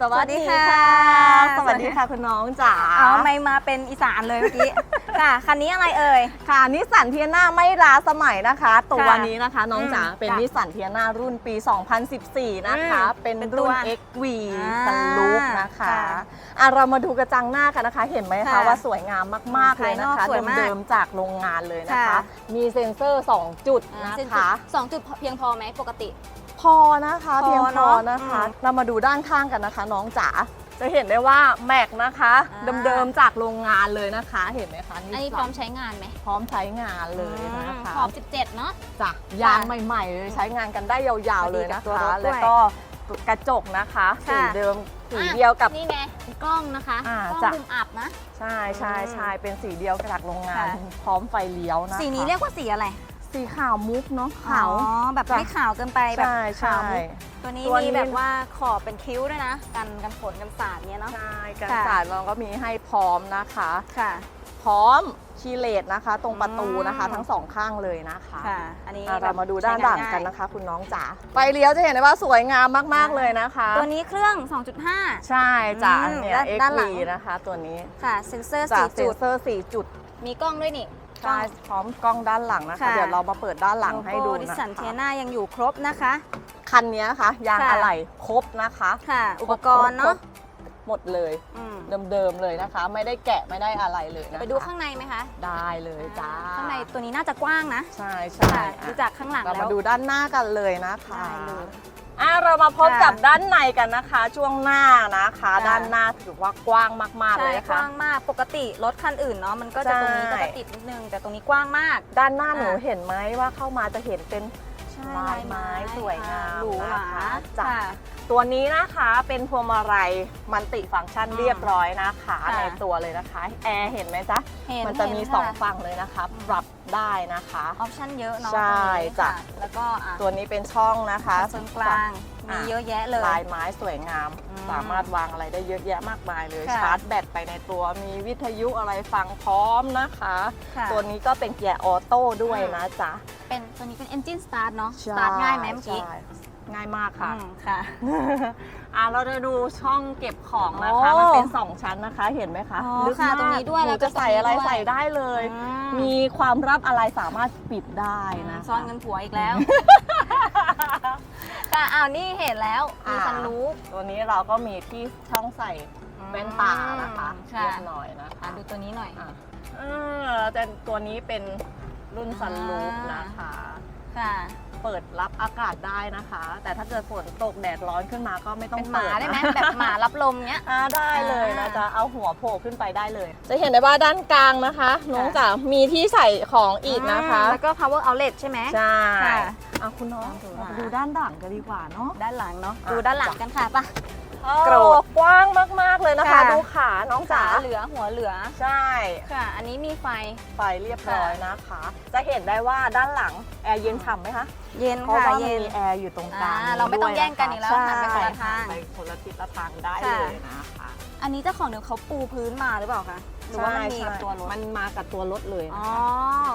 สวัสดีค่ะ สวัสดีค่ะคุณน้องจ๋าเอาไม่มาเป็นอีสานเลยเมื่อกี้ ค่ะคันนี้อะไรเอ่ย ค่ะนิสสันเทียนาไม่ล้าสมัยนะคะ ตัวค่ะนี้นะคะน้องจ๋าอืมเป็นจ้ะนิสสันเทียนารุ่นปี 2014 นะคะอืมเป็นเป็นรุ่นตัว XV อ่าสันลูกนะคะค่ะอะเรามาดูกระจังหน้ากันนะคะ เห็นไหมคะค่ะว่าสวยงามมาก ๆ เลยนะภายนคะอกสวยมากเดิมๆจากโรงงานเลยนะคะค่ะมีเซ็นเซอร์ 2 จุดอ่านะเส้นจุดคะสองจุดเพียงพอไหมปกติ พอนะคะพอเพียงพเนออะนะคะ อืมเรามาดูด้านข้างกันนะคะ น้องจ๋าจะเห็นได้ว่าแม็กนะคะ อ่า เดิมๆจากโรงงานเลยนะคะ เห็นไหมคะอันนี้พร้อมใช้งานไหมพร้อมใช้งานเลยนะคะขอบ 17 เนาะ จ้ะยางใหม่ๆเลยใช้งานกันได้ยาวๆเลยนะพอดีกับตัวคะ รถด้วยแล้วก็กระจกนะคะสีค่ะเดิมสีอะเดียวกับ นี่ไงกล้องนะคะอ่ากล้องจ้ะ มุมอับนะ ใช่ใช่ใช่เป็นสีเดียวจากโรงงาน ค่ะ พร้อมไฟเลี้ยวนะคะ สีนี้เรียกว่าสีอะไร สีขาวมุกเนาะขาว อ๋อแบบจ้ะ ไม่ขาวเกินไปแบบใช่ใช่ ขาวมุกตัวนี้ตัวนี้ มีแบบว่าขอบเป็นคิ้วด้วยนะ กันกันฝนกันสาดเนี้ยเนาะ ใช่กันค่ะสาดเราก็มีให้พร้อมนะคะ ค่ะ พร้อมคีย์เลสนะคะ ตรงประตูนะคะ อืม ทั้งสองข้างเลยนะคะค่ะ อันนี้อะแบบเรามาดูด้านหลังใช้กันนะคะ คุณน้องจ๋าไฟเลี้ยวจะเห็นได้ว่าสวยงามมากๆเลยนะคะ ตัวนี้เครื่อง 2.5 ใช่จ้ะอืมเนี่ยด้าน XV ด้านหลังนะคะ ตัวนี้ค่ะ เซ็นเซอร์จาก4เซจุนด เซอร์4จุด มีกล้องด้วยนี่ ใช่พร้อมกล้องด้านหลังนะคะ ค่ะ เดี๋ยวเรามาเปิดด้านหลังให้ดูดินะสันเทียคะนายังอยู่ครบนะคะ คันนี้นะคะยางค่ะ อะไหล่ครบนะคะค่ะ อุปกรณ์คเนาะบหมดเลยอืมเดิมๆเลยนะคะ ไม่ได้แกะไม่ได้อะไรเลยนะคะไปดูข้างในไหมคะได้เลยจ้าข้างในตัวนี้น่าจะกว้างนะใช่ใช่ค่ะอะดูจากข้างหลังเราแล้วมาดูด้านหน้ากันเลยนะคะ ได้เลย อะเรามาพบค่ะกับด้านในกันนะคะ ช่วงหน้านะคะ ค่ะ ด้านหน้าถือว่ากว้างมากๆใช่เลยกนะคะ ว้างมากปกติรถคันอื่นเนาะมันก็จะใช่ตรงนี้ก็จะติดนิดนึงแต่ตรงนี้กว้างมาก ด้านหน้าหนูอะ เห็นไหมว่าเข้ามาจะเห็นเป็น ลายไม้สวยงามหรูหรานะคะจ้ะค่ะ ตัวนี้นะคะเป็นพวงมาลัยมันติฟังก์ชันอืมเรียบร้อยนะคะค่ะในตัวเลยนะคะแอร์เห็นไหมจ๊ะเห็นมันจะมีเห็นสองค่ะฝั่งเลยนะคะ ปรับได้นะคะ ออปชั่นเยอะเนาะใช่ตรงนี้จ้ะ ค่แล้วก็อะตัวนี้เป็นช่องนะคะส่วนกลางมีอะเยอะแยะเลย ลายไม้สวยงาม อืมสามารถวางอะไรได้เยอะแยะมากมายเลย ค่ะ ชาร์จแบตไปในตัวมีวิทยุอะไรฟังพร้อมนะคะ ค่ะ ตัวนี้ก็เป็นเกียร์ออโต้ด้วยนะจ๊ะ เป็นตัวนี้เป็น Engine Start เนาะ ใช่ Start ง่ายไหมเมื่อกี้ ใช่ ง่ายมากค่ะ อืมค่ะ อะเราจะดูช่องเก็บของนะคะ โอ้มันเป็น 2 ชั้นนะคะ เห็นไหมคะอ๋อลึกค่ะมากตรงนี้ด้วยหนูแล้วก็จะใส่อะไรตรงนี้ด้วย ใส่ได้เลย อืมมีความลับอะไรสามารถปิดได้นะซ่อนเงินผัวอีกแล้ว ค่ะอ้าวนี่เห็นแล้ว มีอ่าซันรูฟตัวนี้เราก็มีที่ช่องใส่แว่นตานะคะค่ะเรียบร้อยนะอะคะดูตัวนี้หน่อย อะเออแต่ตัวนี้เป็นรุ่นซันรูฟนะคะ ค่ะเปิดรับอากาศได้นะคะ แต่ถ้าเกิดฝนตกแดดร้อนขึ้นมาก็ไม่ต้องเป็นหมาเปิดได้ไหมนะแบบหมารับลมเนี้ย อ่าได้เลยนะอ่าจ๊ะเอาหัวโผล่ขึ้นไปได้เลย จะเห็นได้ว่าด้านกลางนะคะน้องจ๋ามีที่ใส่ของอีกนะคะ แล้วก็ power outlet ใช่ไหม ใช่ค่ะอะคุณน้องดูเราหไปน่อยดูด้านหลังกันดีกว่าเนาะ ด้านหลังเนาะอะดูด้านหลังกันค่ะปะ โอ้โกรธกว้างมาก ๆ เลยนะคะ ค่ะ ดูขาน้องจ๋าขาเหลือหัวเหลือ ใช่ ค่ะ อันนี้มีไฟ ไฟเรียบร้อยนะคะ จะเห็นได้ว่าด้านหลัง แอร์เย็นฉ่ำไหมคะเย็นเพราะค่ะว่าเย็นมีแอร์อยู่ตรงกลางอ่าเราไม่ต้องด้วยแย่งกันอีกแล้วใช่หันไปคนละทาง ไปคนละทิศละทางได้ค่ะเลยนะคะอันนี้เจ้าของเดิมเขาปูพื้นมาหรือเปล่าคะหรือว่ามันมีกับตัวรถมันมากับตัวรถเลยอ๋อ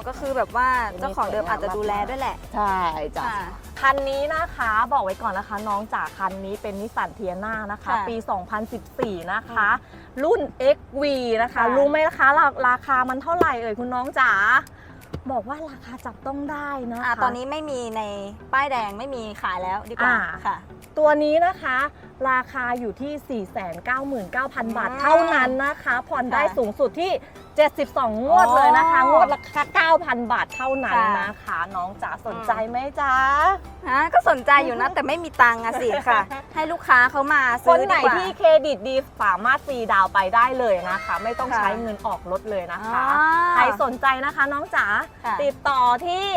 ก็คือแบบว่าเจ้าของเดิมอาจจะดูแลด้วยแหละ ใช่จ้ะ ค่ะ คันนี้นะคะบอกไว้ก่อนนะคะ น้องจ๋าคันนี้เป็นนิสสันเทียนานะคะ ค่ะปี 2014 นะคะ รุ่น XV นะคะ ค่ะ รู้ไหมคะราราคามันเท่าไหร่เอ่ยคุณน้องจ๋าบอกว่าราคาจับต้องได้นะคะ อ่าตอนนี้ไม่มีในป้ายแดงไม่มีขายแล้วดีกว่าอ่า ค่ะ ตัวนี้นะคะราคาอยู่ที่ 499,000 บาทอืมเท่านั้นนะคะ ผ่อนได้ค่ะ สูงสุดที่ 72 งวดเลยนะคะอ๋องวดราคา9,000 บาทเท่านั้นค่ะนะคะ น้องจ๋าสนใจไหมจ๊ะฮะก็สนใจอยู่นะ แต่ไม่มีตังค์อะสิค่ะ ให้ลูกค้าเขามาคซื้นอไหนดีกว่าที่เครดิตดีสามารถฟรีดาวน์ไปได้เลยนะคะ ไม่ต้องค่ะใช้เงินออกรถเลยนะคะอ๋อใครสนใจนะคะน้องจ๋าค่ะติดต่อที่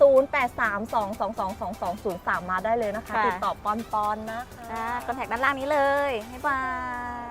0832222203 มาได้เลยนะคะค่ะติดต่อปอนปอนๆนะคะคอนแทคด้านล่างนี้เลยบ๊ายบาย